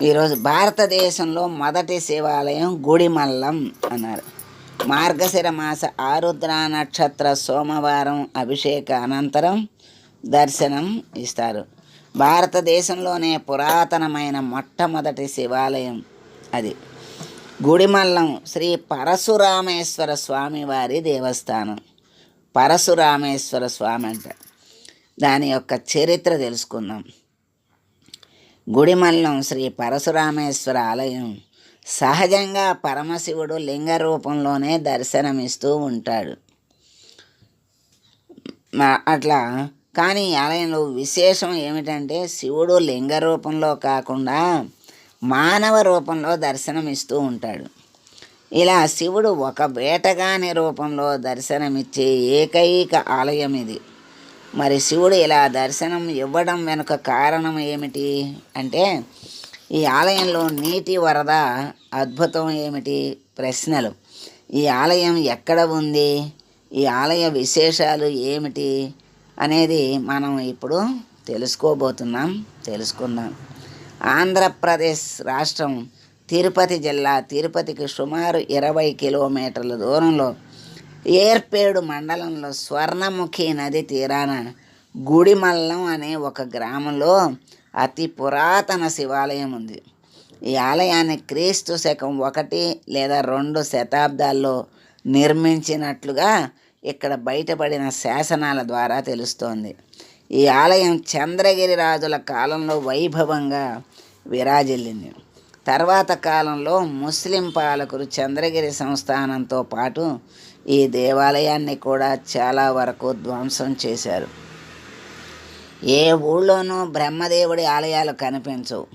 ఈరోజు భారతదేశంలో మొదటి శివాలయం గుడిమల్లం అన్నారు. మార్గశిర మాస ఆరుద్ర నక్షత్ర సోమవారం అభిషేక అనంతరం దర్శనం ఇస్తారు. భారతదేశంలోనే పురాతనమైన మొట్టమొదటి శివాలయం అది. గుడిమల్లం శ్రీ పరశురామేశ్వర స్వామివారి దేవస్థానం. పరశురామేశ్వర స్వామి అంట దాని యొక్క చరిత్ర తెలుసుకుందాం. గుడిమల్లం శ్రీ పరశురామేశ్వర ఆలయం సహజంగా పరమశివుడు లింగ రూపంలోనే దర్శనమిస్తూ ఉంటాడు. అట్లా కానీ ఆలయంలో విశేషం ఏమిటంటే శివుడు లింగ రూపంలో కాకుండా మానవ రూపంలో దర్శనమిస్తూ ఉంటాడు. ఇలా శివుడు ఒక వేటగాని రూపంలో దర్శనమిచ్చే ఏకైక ఆలయం ఇది మరి శివుడు ఇలా దర్శనం ఇవ్వడం వెనుక కారణం ఏమిటి అంటే ఈ ఆలయంలో నీటి వరద అద్భుతం ఏమిటి? ప్రశ్నలు. ఈ ఆలయం ఎక్కడ ఉంది? ఈ ఆలయ విశేషాలు ఏమిటి? అనేది మనం ఇప్పుడు తెలుసుకోబోతున్నాం తెలుసుకుందాం. ఆంధ్రప్రదేశ్ రాష్ట్రం తిరుపతి జిల్లా తిరుపతికి సుమారు ఇరవై కిలోమీటర్ల దూరంలో ఏర్పేడు మండలంలో స్వర్ణముఖి నది తీరాన గుడిమల్లం అనే ఒక గ్రామంలో అతి పురాతన శివాలయం ఉంది. ఈ ఆలయాన్ని క్రీస్తు శకం ఒకటి లేదా రెండు శతాబ్దాల్లో నిర్మించినట్లుగా ఇక్కడ బయటపడిన శాసనాల ద్వారా తెలుస్తోంది. ఈ ఆలయం చంద్రగిరి రాజుల కాలంలో వైభవంగా విరాజిల్లింది. తర్వాత కాలంలో ముస్లిం పాలకులు చంద్రగిరి సంస్థానంతో పాటు ఈ దేవాలయాన్ని కూడా చాలా వరకు ధ్వంసం చేశారు. ఏ ఊళ్ళోనూ బ్రహ్మదేవుడి ఆలయాలు కనిపించవు.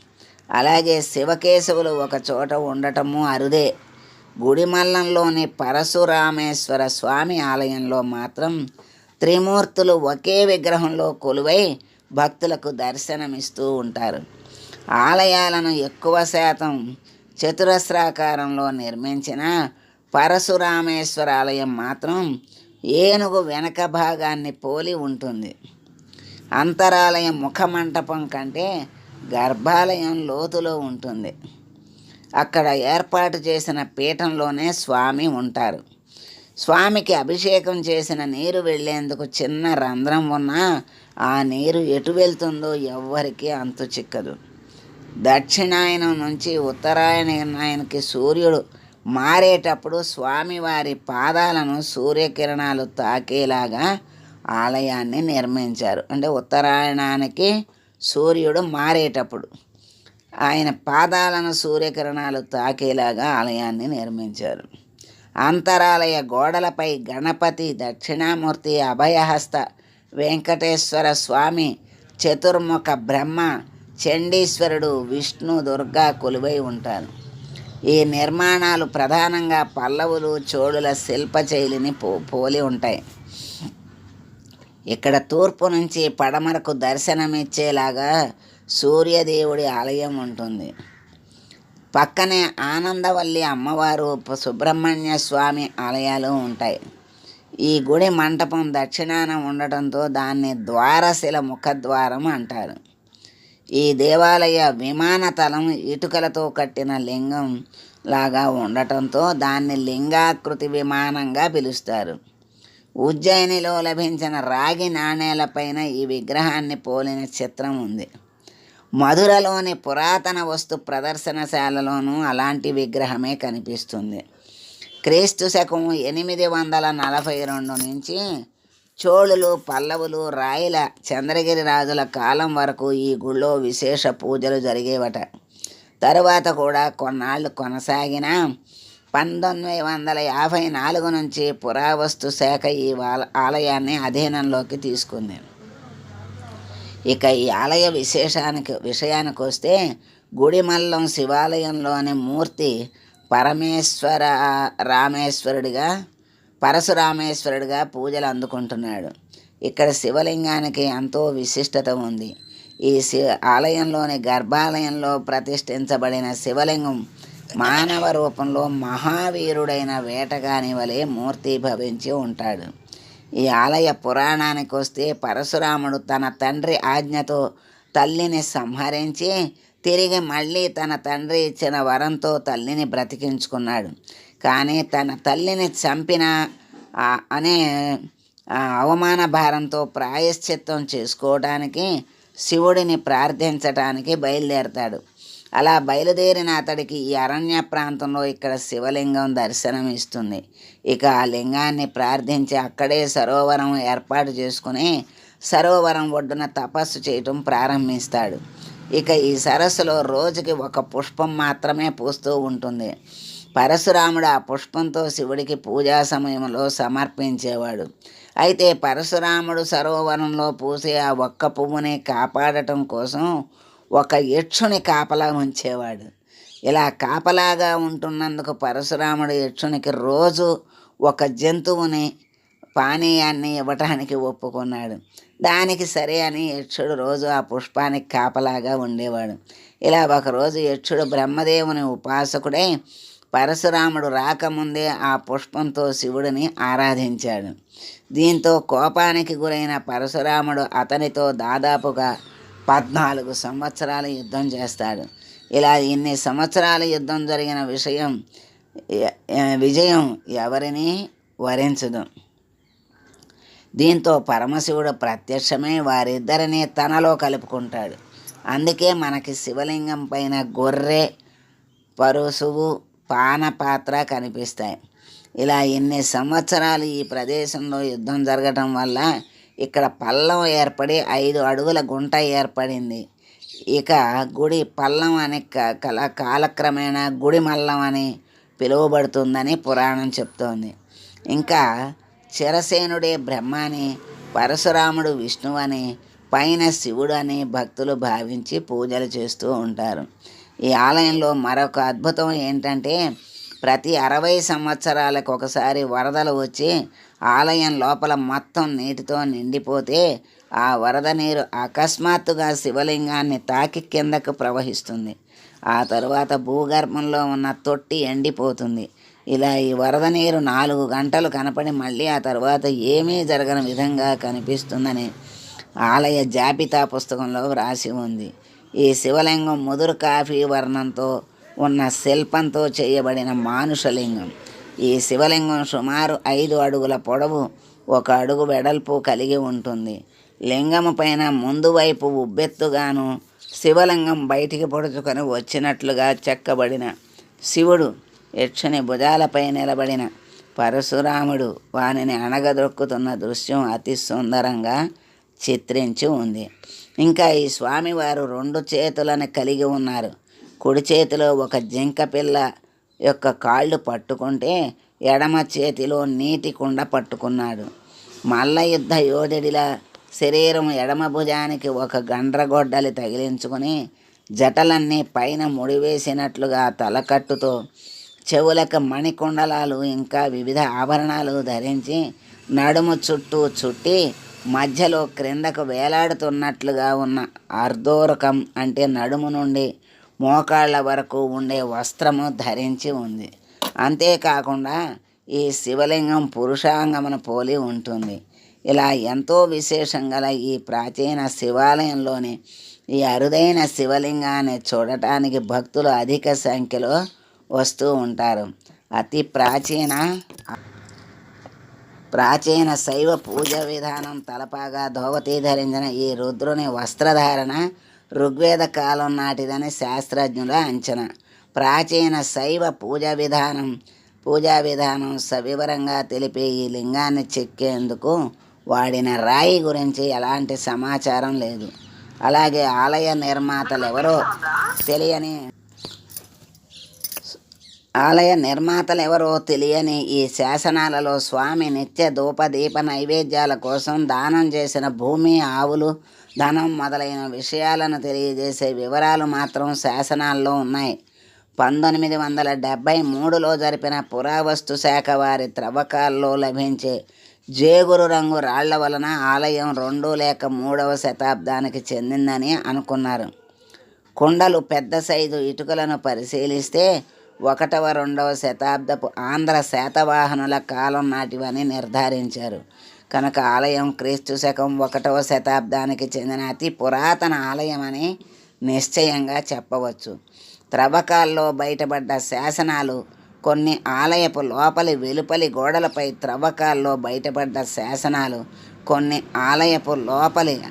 అలాగే శివకేశవులు ఒక చోట ఉండటము అరుదే. గుడిమల్లంలోని పరశురామేశ్వర స్వామి ఆలయంలో మాత్రం త్రిమూర్తులు ఒకే విగ్రహంలో కొలువై భక్తులకు దర్శనమిస్తూ ఉంటారు. ఆలయాలను ఎక్కువ శాతం చతురస్రాకారంలో నిర్మించిన పరశురామేశ్వర ఆలయం మాత్రం ఏనుగు వెనక భాగాన్ని పోలి ఉంటుంది. అంతరాలయం ముఖమంటపం కంటే గర్భాలయం లోతులో ఉంటుంది. అక్కడ ఏర్పాటు చేసిన పీఠంలోనే స్వామి ఉంటారు. స్వామికి అభిషేకం చేసిన నీరు వెళ్ళేందుకు చిన్న రంధ్రం ఉన్నా ఆ నీరు ఎటు వెళ్తుందో ఎవ్వరికీ అంతు చిక్కదు. దక్షిణాయనం నుంచి ఉత్తరాయణాయనకి సూర్యుడు మారేటప్పుడు స్వామివారి పాదాలను సూర్యకిరణాలు తాకేలాగా ఆలయాన్ని నిర్మించారు. అంటే ఉత్తరాయణానికి సూర్యుడు మారేటప్పుడు ఆయన పాదాలను సూర్యకిరణాలు తాకేలాగా ఆలయాన్ని నిర్మించారు. అంతరాలయ గోడలపై గణపతి దక్షిణామూర్తి అభయహస్త వెంకటేశ్వర స్వామి చతుర్ముఖ బ్రహ్మ చండీశ్వరుడు విష్ణు దుర్గా కొలువై ఉంటారు. ఈ నిర్మాణాలు ప్రధానంగా పల్లవులు చోళుల శిల్పశైలిని పో పోలి ఉంటాయి. ఇక్కడ తూర్పు నుంచి పడమరకు దర్శనమిచ్చేలాగా సూర్యదేవుడి ఆలయం ఉంటుంది. పక్కనే ఆనందవల్లి అమ్మవారు సుబ్రహ్మణ్య స్వామి ఆలయాలు ఉంటాయి. ఈ గుడి మంటపం దక్షిణాన ఉండటంతో దాన్ని ద్వారశిల ముఖద్వారం అంటారు. ఈ దేవాలయ విమానతలం ఇటుకలతో కట్టిన లింగం లాగా ఉండటంతో దాన్ని లింగాకృతి విమానంగా పిలుస్తారు. ఉజ్జయినిలో లభించిన రాగి నాణేలపైన ఈ విగ్రహాన్ని పోలిన చిత్రం ఉంది. మధురలోని పురాతన వస్తు ప్రదర్శనశాలలోనూ అలాంటి విగ్రహమే కనిపిస్తుంది. క్రీస్తు శకం ఎనిమిది వందల నలభై రెండు నుంచి చోళులు పల్లవులు రాయల చంద్రగిరి రాజుల కాలం వరకు ఈ గుళ్ళో విశేష పూజలు జరిగేవట. తరువాత కూడా కొన్నాళ్ళు కొనసాగిన పంతొమ్మిది వందల యాభై నాలుగు నుంచి పురావస్తు శాఖ ఈ ఆలయాన్ని అధీనంలోకి తీసుకుంది. ఇక ఈ ఆలయ విశేషానికి విషయానికి వస్తే గుడిమల్లం శివాలయంలోని మూర్తి పరమేశ్వర రామేశ్వరుడిగా పరశురామేశ్వరుడిగా పూజలు అందుకుంటున్నాడు. ఇక్కడ శివలింగానికి ఎంతో విశిష్టత ఉంది. ఈ శి ఆలయంలోని గర్భాలయంలో ప్రతిష్ఠించబడిన శివలింగం మానవ రూపంలో మహావీరుడైన వేటగాని వలె మూర్తి భవించి ఉంటాడు. ఈ ఆలయ పురాణానికి వస్తే పరశురాముడు తన తండ్రి ఆజ్ఞతో తల్లిని సంహరించి తిరిగి మళ్ళీ తన తండ్రి ఇచ్చిన వరంతో తల్లిని బ్రతికించుకున్నాడు. కానీ తన తల్లిని చంపిన అనే అవమాన భారంతో ప్రాయశ్చిత్తం చేసుకోవడానికి శివుడిని ప్రార్థించటానికి బయలుదేరతాడు. అలా బయలుదేరిన అతడికి ఈ అరణ్య ప్రాంతంలో ఇక్కడ శివలింగం దర్శనం ఇస్తుంది ఇక ఆ లింగాన్ని ప్రార్థించి అక్కడే సరోవరం ఏర్పాటు చేసుకుని సరోవరం ఒడ్డున తపస్సు చేయటం ప్రారంభిస్తాడు. ఇక ఈ సరస్సులో రోజుకి ఒక పుష్పం మాత్రమే పూస్తూ ఉంటుంది. పరశురాముడు ఆ పుష్పంతో శివుడికి పూజా సమయంలో సమర్పించేవాడు. అయితే పరశురాముడు సరోవరంలో పూసే ఆ ఒక్క పువ్వుని కాపాడటం కోసం ఒక యక్షుని కాపలా ఉంచేవాడు. ఇలా కాపలాగా ఉంటున్నందుకు పరశురాముడు యక్షునికి రోజు ఒక జంతువుని పానీయాన్ని ఇవ్వటానికి ఒప్పుకున్నాడు. దానికి సరే అని యక్షుడు రోజు ఆ పుష్పానికి కాపలాగా ఉండేవాడు. ఇలా ఒకరోజు యక్షుడు బ్రహ్మదేవుని ఉపాసకుడై పరశురాముడు రాకముందే ఆ పుష్పంతో శివుడిని ఆరాధించాడు. దీంతో కోపానికి గురైన పరశురాముడు అతనితో దాదాపుగా పద్నాలుగు సంవత్సరాల యుద్ధం చేస్తాడు. ఇలా ఇన్ని సంవత్సరాల యుద్ధం జరిగిన విషయం విజయం ఎవరిని వరించదు. దీంతో పరమశివుడు ప్రత్యక్షమై వారిద్దరిని తనలో కలుపుకుంటాడు. అందుకే మనకి శివలింగం పైన గొర్రె పరుసువు పానపాత్ర కనిపిస్తాయి. ఇలా ఎన్ని సంవత్సరాలు ఈ ప్రదేశంలో యుద్ధం జరగటం వల్ల ఇక్కడ పల్లం ఏర్పడి ఐదు అడుగుల గుంట ఏర్పడింది. ఇక గుడి పల్లం అనే క- కల కాలక్రమేణా గుడి మల్లం అని పిలువబడుతుందని పురాణం చెప్తోంది. ఇంకా చిరసేనుడే బ్రహ్మ అని పరశురాముడు విష్ణువు అని పైన శివుడు అని భక్తులు భావించి పూజలు చేస్తూ ఉంటారు. ఈ ఆలయంలో మరొక అద్భుతం ఏంటంటే ప్రతి అరవై సంవత్సరాలకు ఒకసారి వరదలు వచ్చి ఆలయం లోపల మొత్తం నీటితో నిండిపోతే ఆ వరద నీరు అకస్మాత్తుగా శివలింగాన్ని తాకి కిందకు ప్రవహిస్తుంది. ఆ తరువాత భూగర్భంలో ఉన్న తొట్టి ఎండిపోతుంది. ఇలా ఈ వరద నీరు నాలుగు గంటలు కనపడి మళ్ళీ ఆ తర్వాత ఏమీ జరగని విధంగా కనిపిస్తుందని ఆలయ జాబితా పుస్తకంలో వ్రాసి ఉంది. ఈ శివలింగం ముదురు కాఫీ వర్ణంతో ఉన్న శిల్పంతో చేయబడిన మానుషలింగం. ఈ శివలింగం సుమారు ఐదు అడుగుల పొడవు ఒక అడుగు వెడల్పు కలిగి ఉంటుంది. లింగము పైన ముందు వైపు ఉబ్బెత్తుగాను శివలింగం బయటికి పొడుచుకొని వచ్చినట్లుగా చెక్కబడిన శివుడు యక్షుని భుజాలపై నిలబడిన పరశురాముడు వానిని అణగదొక్కుతున్న దృశ్యం అతి సుందరంగా చిత్రించి ఉంది. ఇంకా ఈ స్వామివారు రెండు చేతులను కలిగి ఉన్నారు. కుడి చేతిలో ఒక జింక పిల్ల యొక్క కాళ్ళు పట్టుకుంటే ఎడమ చేతిలో నీటి కుండ పట్టుకున్నాడు. మల్ల యుద్ధ యోధుడిలా శరీరం ఎడమ భుజానికి ఒక గండ్రగొడ్డలి తగిలించుకొని జటలన్నీ పైన ముడివేసినట్లుగా తలకట్టుతో చెవులకు మణికుండలాలు ఇంకా వివిధ ఆభరణాలు ధరించి నడుము చుట్టూ చుట్టి మధ్యలో క్రిందకు వేలాడుతున్నట్లుగా ఉన్న అర్ధోరకం అంటే నడుము నుండి మోకాళ్ళ వరకు ఉండే వస్త్రము ధరించి ఉంది. అంతేకాకుండా ఈ శివలింగం పురుషాంగమును పోలి ఉంటుంది. ఇలా ఎంతో విశేషం గల ఈ ప్రాచీన శివాలయంలోని ఈ అరుదైన శివలింగాన్ని చూడటానికి భక్తులు అధిక సంఖ్యలో వస్తూ ఉంటారు. అతి ప్రాచీన ప్రాచీన శైవ పూజ విధానం తలపాగా ధోవతి ధరించిన ఈ రుద్రుని వస్త్రధారణ ఋగ్వేద కాలం నాటిదని శాస్త్రజ్ఞుల అంచనా. ప్రాచీన శైవ పూజ విధానం పూజా విధానం సవివరంగా తెలిపే ఈ లింగాన్ని చెక్కేందుకు వాడిన రాయి గురించి ఎలాంటి సమాచారం లేదు. అలాగే ఆలయ నిర్మాతలు ఎవరో తెలియని ఆలయ నిర్మాతలు ఎవరో తెలియని ఈ శాసనాలలో స్వామి నిత్య ధూపదీప నైవేద్యాల కోసం దానం చేసిన భూమి ఆవులు ధనం మొదలైన విషయాలను తెలియజేసే వివరాలు మాత్రం శాసనాల్లో ఉన్నాయి. పంతొమ్మిది వందల డెబ్భై మూడులో జరిపిన పురావస్తు శాఖ వారి త్రవ్వకాల్లో లభించే జేగురు రంగు రాళ్ళ వలన ఆలయం రెండు లేక మూడవ శతాబ్దానికి చెందిందని అనుకున్నారు. కొండలు పెద్ద సైజు ఇటుకలను పరిశీలిస్తే ఒకటవ రెండవ శతాబ్దపు ఆంధ్ర శాతవాహనుల కాలం నాటివని నిర్ధారించారు. కనుక ఆలయం క్రీస్తు శకం ఒకటవ శతాబ్దానికి చెందిన అతి పురాతన ఆలయం అని నిశ్చయంగా చెప్పవచ్చు. త్రవ్వకాల్లో బయటపడ్డ శాసనాలు కొన్ని ఆలయపు లోపలి వెలుపలి గోడలపై త్రవ్వకాల్లో బయటపడ్డ శాసనాలు కొన్ని ఆలయపు లోపలి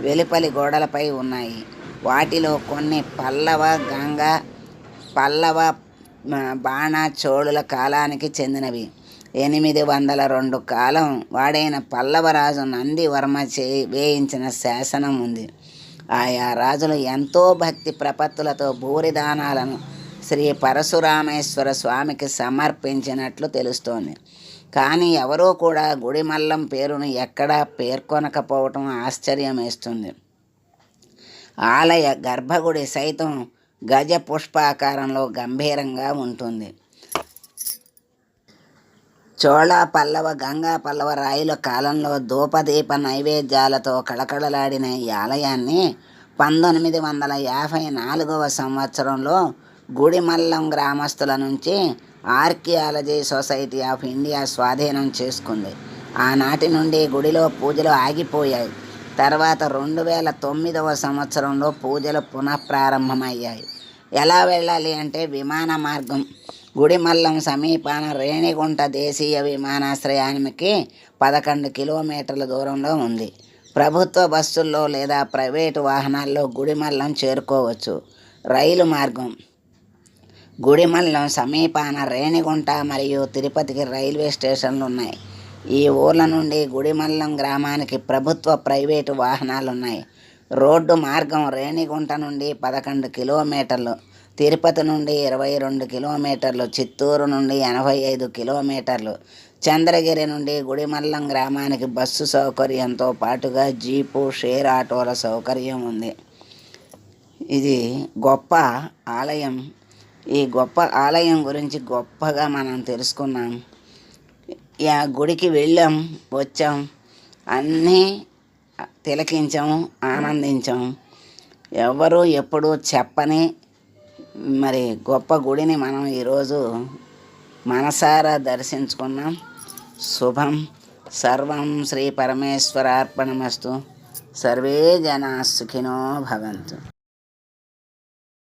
వెలుపలి గోడలపై ఉన్నాయి. వాటిలో కొన్ని పల్లవ గంగ పల్లవ బాణ చోళుల కాలానికి చెందినవి. ఎనిమిది వందల రెండు కాలం వాడైన పల్లవరాజు నందివర్మ చే వేయించిన శాసనం ఉంది. ఆయా రాజులు ఎంతో భక్తి ప్రపత్తులతో భూరిదానాలను శ్రీ పరశురామేశ్వర స్వామికి సమర్పించినట్లు తెలుస్తోంది. కానీ ఎవరూ కూడా గుడిమల్లం పేరును ఎక్కడా పేర్కొనకపోవటం ఆశ్చర్యం వేస్తుంది ఆలయ గర్భగుడి సైతం గజ పుష్పాకారంలో గంభీరంగా ఉంటుంది. చోళ పల్లవ గంగా పల్లవ రాయుల కాలంలో ధూపదీప నైవేద్యాలతో కళకళలాడిన ఈ ఆలయాన్ని పంతొమ్మిది వందల యాభై నాలుగవ సంవత్సరంలో గుడిమల్లం గ్రామస్తుల నుంచి ఆర్కియాలజీ సొసైటీ ఆఫ్ ఇండియా స్వాధీనం చేసుకుంది. ఆనాటి నుండి గుడిలో పూజలు ఆగిపోయాయి. తర్వాత రెండు వేల తొమ్మిదవ సంవత్సరంలో పూజలు పునఃప్రారంభమయ్యాయి. ఎలా వెళ్ళాలి అంటే విమాన మార్గం. గుడిమల్లం సమీపాన రేణిగుంట దేశీయ విమానాశ్రయానికి పదకొండు కిలోమీటర్ల దూరంలో ఉంది. ప్రభుత్వ బస్సుల్లో లేదా ప్రైవేటు వాహనాల్లో గుడిమల్లం చేరుకోవచ్చు. రైలు మార్గం. గుడిమల్లం సమీపాన రేణిగుంట మరియు తిరుపతికి రైల్వే స్టేషన్లు ఉన్నాయి ఈ ఊర్ల నుండి గుడిమల్లం గ్రామానికి ప్రభుత్వ ప్రైవేటు వాహనాలు ఉన్నాయి రోడ్డు మార్గం రేణిగుంట నుండి పదకొండు కిలోమీటర్లు తిరుపతి నుండి ఇరవై రెండు కిలోమీటర్లు చిత్తూరు నుండి ఎనభై ఐదు కిలోమీటర్లు చంద్రగిరి నుండి గుడిమల్లం గ్రామానికి బస్సు సౌకర్యంతో పాటుగా జీపు షేర్ ఆటోల సౌకర్యం ఉంది. ఇది గొప్ప ఆలయం. ఈ గొప్ప ఆలయం గురించి గొప్పగా మనం తెలుసుకున్నాం. ఆ గుడికి వెళ్ళాం వచ్చాం. అన్నీ తిలకించాము ఆనందించాం ఎవరు ఎప్పుడు చెప్పని మరి గొప్ప గుడిని మనం ఈరోజు మనసారా దర్శించుకున్నాం. శుభం సర్వం శ్రీ పరమేశ్వరార్పణమస్తు. సర్వే జనా సుఖినో భవంతు.